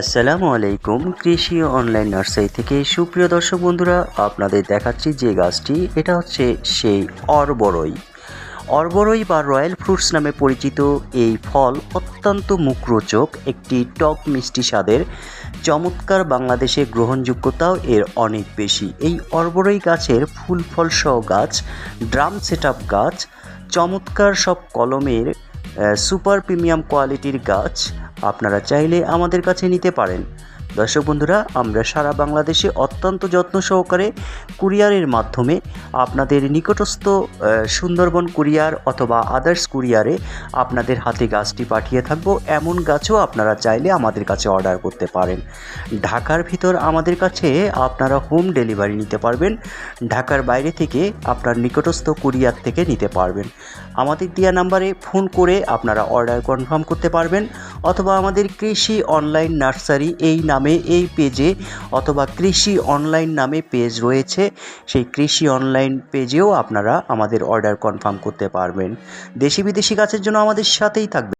আসসালামু আলাইকুম, কৃষি অনলাইন নার্সারি থেকে সুপ্রিয় দর্শক বন্ধুরা, আপনাদের দেখাচ্ছি যে গাছটি, এটা হচ্ছে সেই অরবরই। অরবরই বা রয়্যাল ফ্রুটস নামে পরিচিত এই ফল অত্যন্ত মুখরোচক, একটি টক মিষ্টি স্বাদের চমৎকার বাংলাদেশে গ্রহণযোগ্যতাও এর অনেক বেশি। এই অরবরই গাছের ফুল ফল সহ গাছ, ড্রাম সেট গাছ, চমৎকার সব কলমের সুপার প্রিমিয়াম কোয়ালিটির গাছ আপনারা চাইলে আমাদের কাছে নিতে পারেন। দর্শক বন্ধুরা, আমরা সারা বাংলাদেশে অত্যন্ত যত্ন সহকারে কুরিয়ারের মাধ্যমে আপনাদের নিকটস্থ সুন্দরবন কুরিয়ার অথবা আদার্স কুরিয়ারে আপনাদের হাতে গাছটি পাঠিয়ে থাকব। এমন গাছও আপনারা চাইলে আমাদের কাছে অর্ডার করতে পারেন। ঢাকার ভিতর আমাদের কাছে আপনারা হোম ডেলিভারি নিতে পারবেন। ঢাকার বাইরে থেকে আপনার নিকটস্থ কুরিয়ার থেকে নিতে পারবেন। আমাদের দেওয়া নাম্বারে ফোন করে আপনারা অর্ডার কনফার্ম করতে পারবেন। অথবা আমাদের কৃষি অনলাইন নার্সারি এই নামে এই পেজে অথবা কৃষি অনলাইন নামে পেজ রয়েছে। সেই কৃষি অনলাইন পেজেও আপনারা আমাদের অর্ডার কনফার্ম করতে পারবেন। দেশি বিদেশি গাছের জন্য আমাদের সাথেই থাকবে।